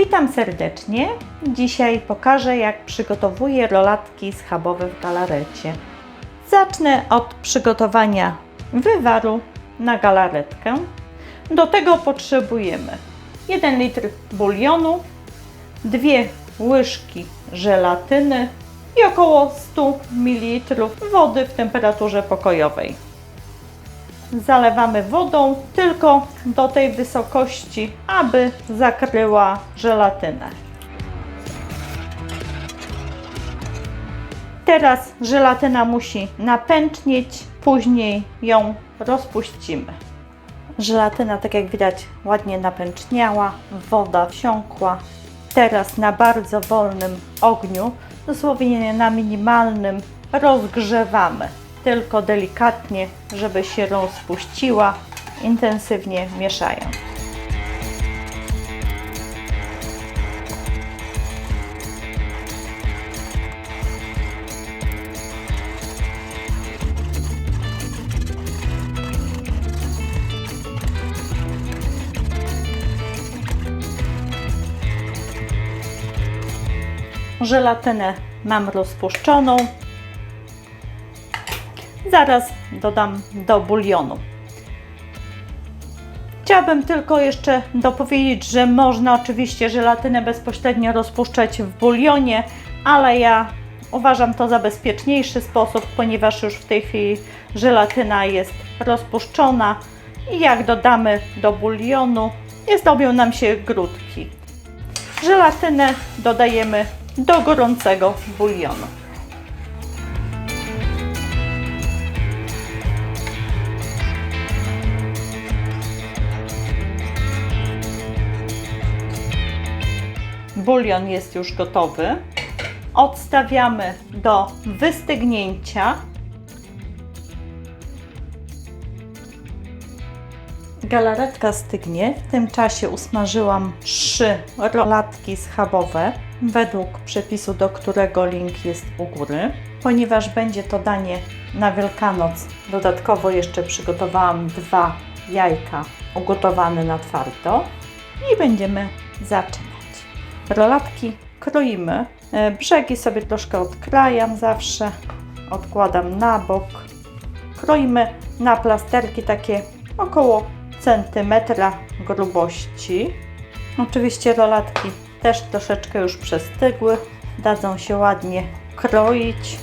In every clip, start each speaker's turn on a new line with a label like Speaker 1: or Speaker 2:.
Speaker 1: Witam serdecznie. Dzisiaj pokażę, jak przygotowuję rolatki schabowe w galarecie. Zacznę od przygotowania wywaru na galaretkę. Do tego potrzebujemy 1 litr bulionu, 2 łyżki żelatyny i około 100 ml wody w temperaturze pokojowej. Zalewamy wodą tylko do tej wysokości, aby zakryła żelatynę. Teraz żelatyna musi napęcznieć, później ją rozpuścimy. Żelatyna, tak jak widać, ładnie napęczniała, woda wsiąkła. Teraz na bardzo wolnym ogniu, dosłownie na minimalnym, rozgrzewamy. Tylko delikatnie, żeby się rozpuściła, intensywnie mieszając. Żelatynę mam rozpuszczoną. Zaraz dodam do bulionu. Chciałabym tylko jeszcze dopowiedzieć, że można oczywiście żelatynę bezpośrednio rozpuszczać w bulionie, ale ja uważam to za bezpieczniejszy sposób, ponieważ już w tej chwili żelatyna jest rozpuszczona i jak dodamy do bulionu, nie zrobią nam się grudki. Żelatynę dodajemy do gorącego bulionu. Bulion jest już gotowy. Odstawiamy do wystygnięcia. Galaretka stygnie. W tym czasie usmażyłam trzy rolatki schabowe według przepisu, do którego link jest u góry. Ponieważ będzie to danie na Wielkanoc, dodatkowo jeszcze przygotowałam dwa jajka ugotowane na twardo i będziemy zaczynać. Rolatki kroimy. E, Brzegi sobie troszkę odkrajam zawsze, odkładam na bok. Kroimy na plasterki takie około centymetra grubości. Oczywiście rolatki też troszeczkę już przestygły, dadzą się ładnie kroić.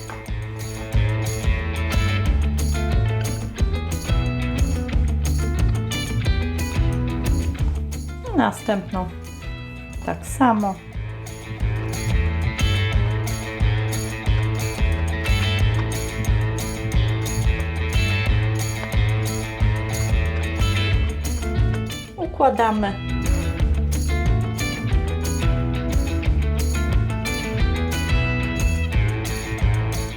Speaker 1: Następną tak samo. Układamy.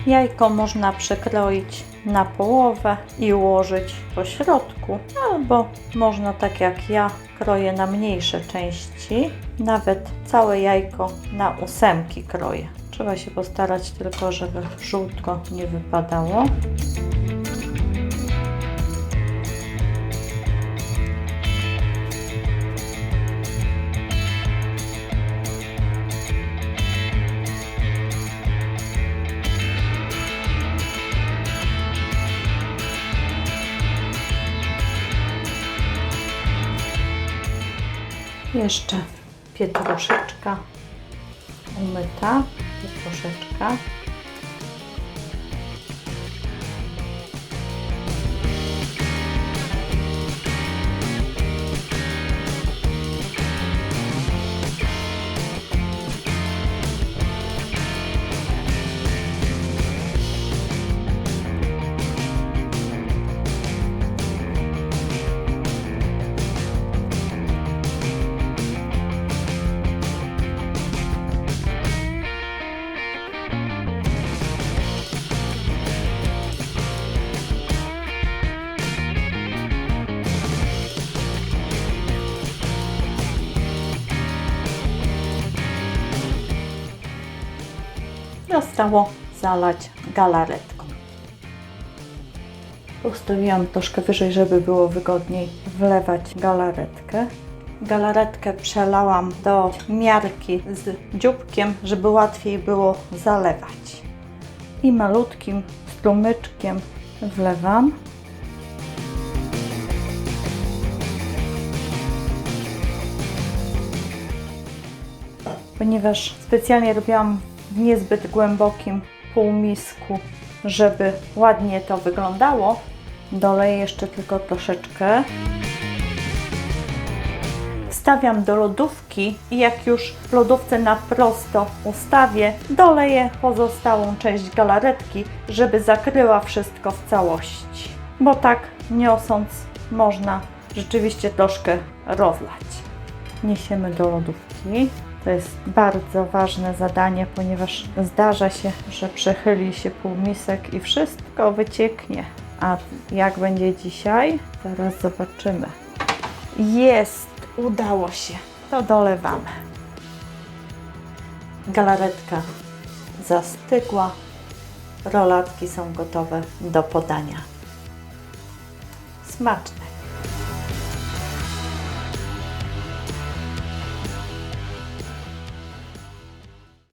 Speaker 1: Jajko można przekroić na połowę i ułożyć po środku, albo można tak jak ja kroję na mniejsze części, nawet całe jajko na ósemki kroję. Trzeba się postarać tylko, żeby żółtko nie wypadało. Jeszcze pietruszeczka umyta, pietruszeczka. Zostało zalać galaretką. Ustawiłam troszkę wyżej, żeby było wygodniej wlewać galaretkę. Galaretkę przelałam do miarki z dzióbkiem, żeby łatwiej było zalewać. I malutkim strumyczkiem wlewam. Ponieważ specjalnie robiłam w niezbyt głębokim półmisku, żeby ładnie to wyglądało, doleję jeszcze tylko troszeczkę. Wstawiam do lodówki i jak już lodówce na prosto ustawię, doleję pozostałą część galaretki, żeby zakryła wszystko w całości. Bo tak niosąc można rzeczywiście troszkę rozlać. Niesiemy do lodówki. To jest bardzo ważne zadanie, ponieważ zdarza się, że przechyli się półmisek i wszystko wycieknie. A jak będzie dzisiaj? Zaraz zobaczymy. Jest! Udało się. To dolewamy. Galaretka zastygła. Rolatki są gotowe do podania. Smaczne.